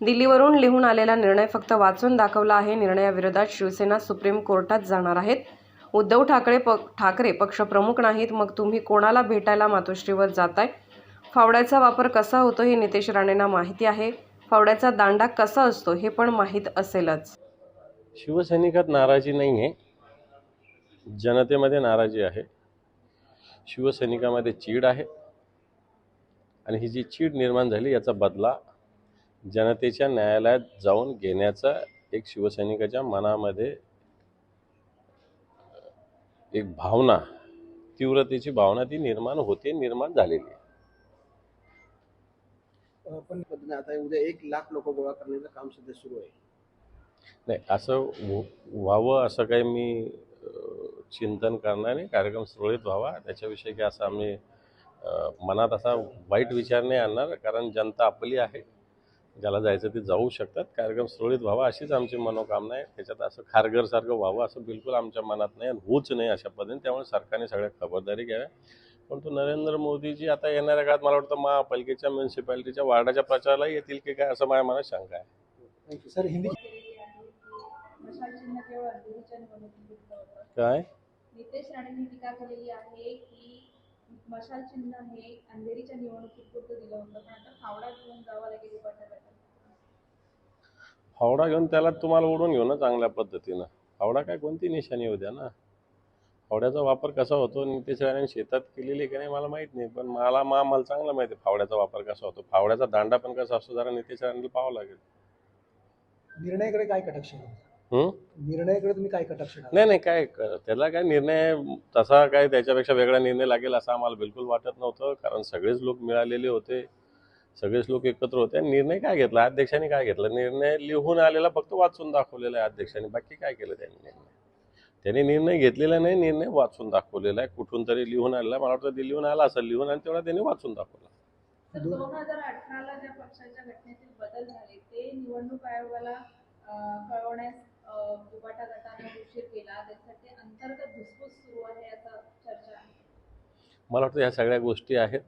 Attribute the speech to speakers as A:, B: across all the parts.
A: दिल्लीवरून लिहून आलेला निर्णय फक्त वाचून दाखवला आहे. निर्णयाविरोधात शिवसेना सुप्रीम कोर्टात जाणार आहेत. उद्धव ठाकरे प ठाकरे पक्षप्रमुख नाहीत. मग तुम्ही कोणाला भेटायला मातोश्रीवर जाताय? फावड्याचा वापर कसा होतो हे नितेश राणेंना माहिती आहे. फावड्याचा दांडा कसा असतो हे पण माहीत असेलच.
B: शिवसैनिकात नाराजी नाही आहे जनतेमध्ये नाराजी आहे. शिवसैनिकामध्ये चीड आहे. आणि ही जी चीड निर्माण झाली याचा बदला जनतेच्या न्यायालयात जाऊन घेण्याचा एक शिवसैनिकाच्या मनामध्ये एक भावना तीव्रतेची भावना ती निर्माण होते निर्माण झालेली आहे.
C: पण पद्धतीने आता उद्या एक लाख लोक गोळा करण्याचं काम सध्या सुरू आहे.
B: नाही असं व्ह- व्हावं असं काही मी चिंतन करणार नाही. कार्यक्रम सुरळीत व्हावा. त्याच्याविषयी काही असं आम्ही मनात असा वाईट विचार नाही आणणार. कारण जनता आपली आहे. ज्याला जायचं ते जाऊ शकतात. कार्यक्रम सुरळीत व्हावा अशीच आमची मनोकामना आहे. त्याच्यात असं खारघरसारखं व्हावं असं बिलकुल आमच्या मनात नाही आणि होऊच नाही अशा पद्धतीने. त्यामुळे सरकारने सगळ्या खबरदारी घ्याव्या. परंतु नरेंद्र मोदीजी आता येणाऱ्या काळात मला वाटतं महापालिकेच्या म्युन्सिपॅलिटीच्या वार्डाच्या प्रचाराला येतील की काय असं माझ्या मनात शंका आहे.
C: सर हिंदी
B: काय?
D: नितेश राणेंनी टीका केलेली आहे की मशाल चिन्ह हे अंधेरीच्या निवडणुकीपुरतं दिलं होतं. पण आता फावडा घेऊन जावं लागेल
B: फावडा घेऊन त्याला तुम्हाला ओढून घेऊ ना चांगल्या पद्धतीनं. फावडा काय कोणती निशाणी होऊ द्या ना? फावड्याचा वापर कसा होतो? नितेश शेतात केलेली की नाही मला माहीत नाही पण मला मा मला चांगला माहिती आहे फावड्याचा वापर कसा होतो. फावड्याचा दांडा पण कसा असतो जरा नितेश राणेला पाहावं लागेल.
C: निर्णयाकडे काय कटाक्ष? निर्णयाकडे तुम्ही काय कटाक्ष?
B: नाही नाही काय त्याला काय निर्णय तसा काय त्याच्यापेक्षा वेगळा निर्णय लागेल असं आम्हाला बिलकुल वाटत नव्हतं कारण सगळेच लोक मिळालेले होते. सगळेच लोक एकत्र होते आणि निर्णय काय घेतला? अध्यक्षांनी काय घेतला? निर्णय लिहून आलेला फक्त वाचून दाखवलेला आहे अध्यक्षांनी. बाकी काय केलं त्यांनी निर्णय? त्यांनी निर्णय घेतलेला नाही निर्णय वाचून दाखवलेला आहे. कुठून तरी लिहून आलेला. मला वाटतं ते लिहून आला असेल लिहून आणि तेवढा त्यांनी वाचून दाखवला.
D: तर दोन हजार अठराला ज्या पक्षाच्या घटनेतील बदल झाले ते निवडणूक आयोगाला अं, कळवण्यास अं, उबाटा गटाने उशीर केला. त्यासाठी अंतर्गत धुसफूस सुरू आहे असं चर्चा आहे.
B: मला वाटतं ह्या सगळ्या गोष्टी आहेत.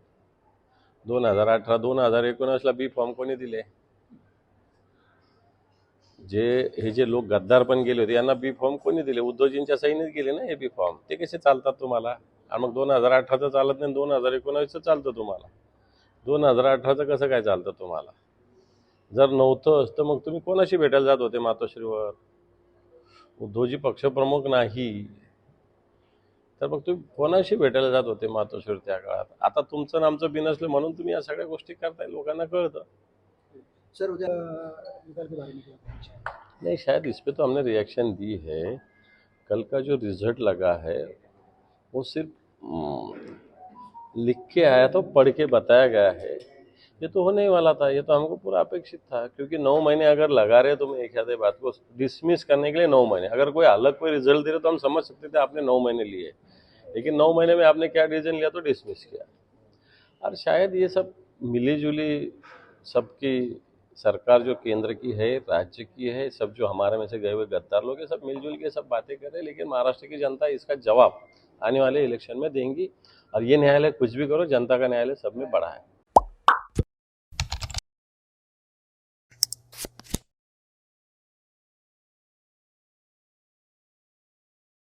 B: दोन हजार अठरा दोन हजार एकोणीसला बी फॉर्म कोणी दिले? जे हे जे लोक गद्दार पण गेले होते यांना बी फॉर्म कोणी दिले? उद्धवजींच्या सहीनेच गेले ना हे बी फॉर्म ते कसे चालतात तुम्हाला? आणि मग दोन हजार अठराचं चालत नाही दोन हजार एकोणावीसचं चालतं तुम्हाला. दोन हजार अठराचं कसं काय चालतं तुम्हाला? जर नव्हतंच तर मग तुम्ही कोणाशी भेटायला जात होते मातोश्रीवर? उद्धवजी पक्षप्रमुख नाही. तर मग तुम्ही कोणाशी भेटायला जात होते मातोश्रीवर त्या काळात? आता तुमचं आमचं बिनसलं म्हणून तुम्ही या सगळ्या गोष्टी करताय लोकांना कळतं.
C: सर उद्या?
B: नहीं शायद इस पे तो हमने रिएक्शन दी है. कल का जो रिजल्ट लगा है वो सिर्फ लिख के आया तो पढ़ के बताया गया है। ये तो होने ही वाला था, ये तो हमको पूरा अपेक्षित था, क्योंकि नौ महीने अगर लगा रहे तुम एक आधे बात को डिसमिस करने के लिए नौ महीने, अगर कोई अलग कोई रिज़ल्ट दे रहे तो हम समझ सकते थे आपने नौ महीने लिए लेकिन नौ महीने में आपने क्या डिसीज़न लिया तो डिसमिस किया। और शायद ये सब मिली जुली सबकी सरकार जो केंद्र की है, राज्य की है, सब जो हमारे में से गए हुए गद्दार लोग हैं सब मिलजुल के सब बातें कर रहे हैं, लेकिन महाराष्ट्र की जनता इसका जवाब आने वाले इलेक्शन में देंगी। और ये न्यायालय कुछ भी करो, जनता का न्यायालय सब में बड़ा है